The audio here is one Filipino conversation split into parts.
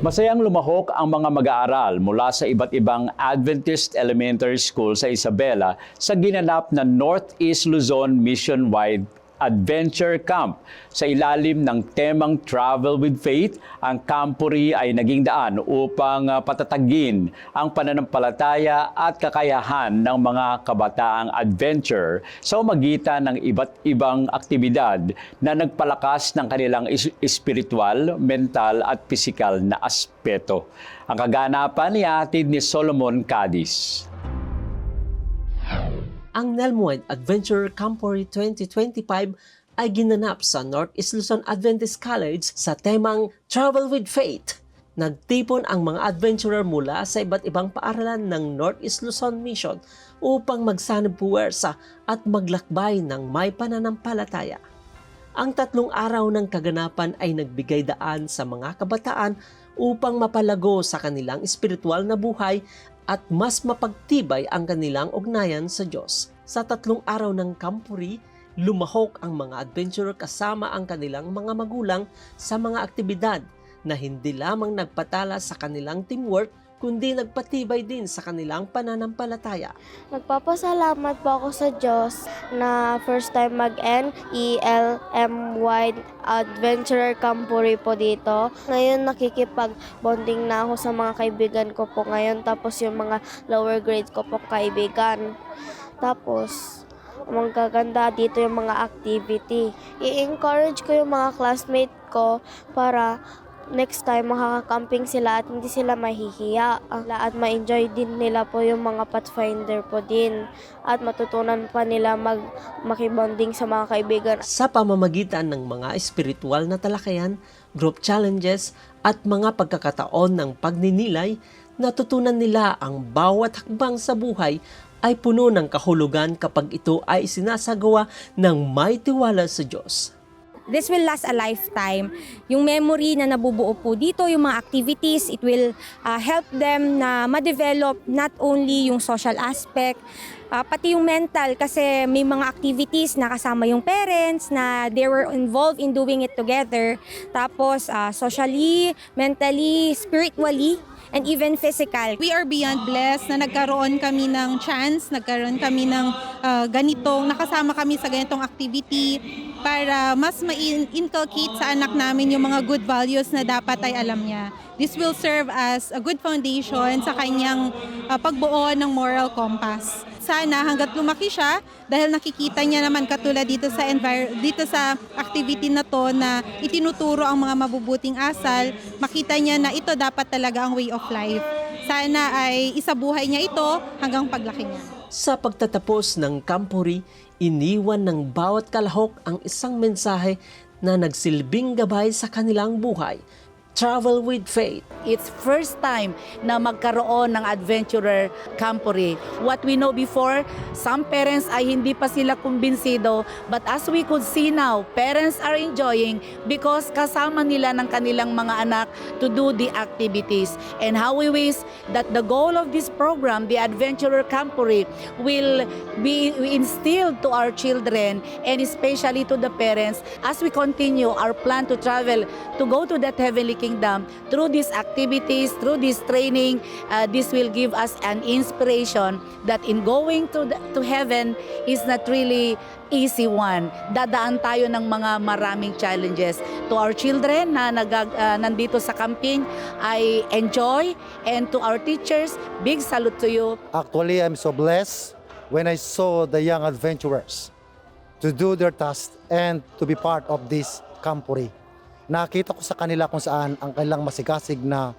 Masayang lumahok ang mga mag-aaral mula sa iba't ibang Adventist Elementary School sa Isabela sa ginanap na Northeast Luzon Mission-wide Adventure Camp. Sa ilalim ng temang Travel with Faith, ang Campuri ay naging daan upang ah, patatagin ang pananampalataya at kakayahan ng mga kabataang adventure sa magitan ng iba't ibang aktibidad na nagpalakas ng kanilang espiritual, mental at pisikal na aspeto. Ang kaganapan ni atid ni Solomon Cadiz. Ang Nelmuid Adventure Camporee 2025 ay ginanap sa Northeast Luzon Adventist College sa temang Travel with Faith. Nagtipon ang mga adventurer mula sa iba't ibang paaralan ng Northeast Luzon Mission upang magsanib puwersa at maglakbay ng may pananampalataya. Ang tatlong araw ng kaganapan ay nagbigay daan sa mga kabataan upang mapalago sa kanilang espiritual na buhay at mas mapagtibay ang kanilang ugnayan sa Diyos. Sa tatlong araw ng kampuri, lumahok ang mga adventurer kasama ang kanilang mga magulang sa mga aktibidad na hindi lamang nagpatala sa kanilang teamwork kundi nagpatibay din sa kanilang pananampalataya. Nagpapasalamat po ako sa Diyos na first time mag-NELM-wide Adventurer Campuri po dito. Ngayon nakikipag-bonding na ako sa mga kaibigan ko po ngayon tapos yung mga lower grade ko po kaibigan. Tapos, ang gaganda dito yung mga activity. I-encourage ko yung mga classmate ko para next time makaka-camping sila at hindi sila mahihiya. At ma-enjoy din nila po yung mga pathfinder po din. At matutunan pa nila mag makibonding sa mga kaibigan. Sa pamamagitan ng mga espiritual na talakayan, group challenges at mga pagkakataon ng pagninilay, natutunan nila ang bawat hakbang sa buhay ay puno ng kahulugan kapag ito ay sinasagawa ng may tiwala sa Diyos. This will last a lifetime. Yung memory na nabubuo po dito, yung mga activities, it will uh, help them na ma-develop not only yung social aspect, uh, pati yung mental kasi may mga activities na kasama yung parents na they were involved in doing it together. Tapos uh, socially, mentally, spiritually, and even physical. We are beyond blessed na nagkaroon kami ng chance, nagkaroon kami ng ah, ganitong, nakasama kami sa ganitong activity para mas ma-inculcate sa anak namin yung mga good values na dapat ay alam niya. This will serve as a good foundation sa kanyang ah, pagbuo ng moral compass. Sana hanggat lumaki siya, dahil nakikita niya naman katulad dito sa envir- dito sa activity na to na itinuturo ang mga mabubuting asal, makita niya na ito dapat talaga ang way of life. Sana ay isabuhay niya ito hanggang paglaki niya. Sa pagtatapos ng kampuri, iniwan ng bawat kalahok ang isang mensahe na nagsilbing gabay sa kanilang buhay. Travel with faith. It's first time na magkaroon ng adventurer camporee. What we know before, some parents ay hindi pa sila kumbinsido, but as we could see now, parents are enjoying because kasama nila ng kanilang mga anak to do the activities. And how we wish that the goal of this program, the adventurer camporee, will be instilled to our children and especially to the parents as we continue our plan to travel to go to that heavenly kingdom through these activities, through this training. uh, this will give us an inspiration that in going to the, to heaven is not really easy one. Dadaan tayo ng mga maraming challenges. To our children na nagag, uh, nandito sa camping, I enjoy. And to our teachers, big salute to you. Actually, I'm so blessed when I saw the young adventurers to do their task and to be part of this campuri. Nakita ko sa kanila kung saan ang kanilang masigasig na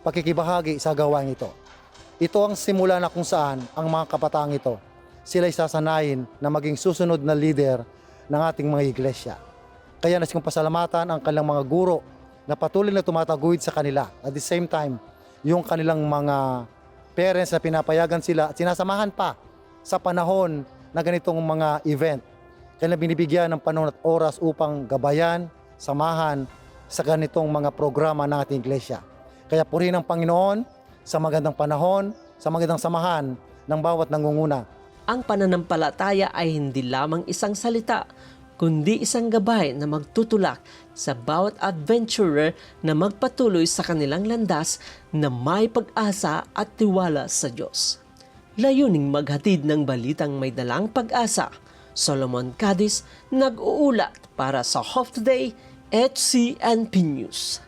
pakikibahagi sa gawain ito. Ito ang simula na kung saan ang mga kapataang ito sila sasanayin na maging susunod na leader ng ating mga iglesia. Kaya nais kong pasalamatan ang kanilang mga guro na patuloy na tumataguyod sa kanila. At the same time, yung kanilang mga parents na pinapayagan sila at sinasamahan pa sa panahon na ganitong mga event. Kaya binibigyan ng panahon at oras upang gabayan, samahan sa ganitong mga programa ng ating iglesia. Kaya purihin ang Panginoon sa magandang panahon, sa magandang samahan ng bawat nangunguna. Ang pananampalataya ay hindi lamang isang salita, kundi isang gabay na magtutulak sa bawat adventurer na magpatuloy sa kanilang landas na may pag-asa at tiwala sa Diyos. Layuning maghatid ng balitang may dalang pag-asa, Solomon Cadiz nag-uulat para sa Hope Today, HCNP News.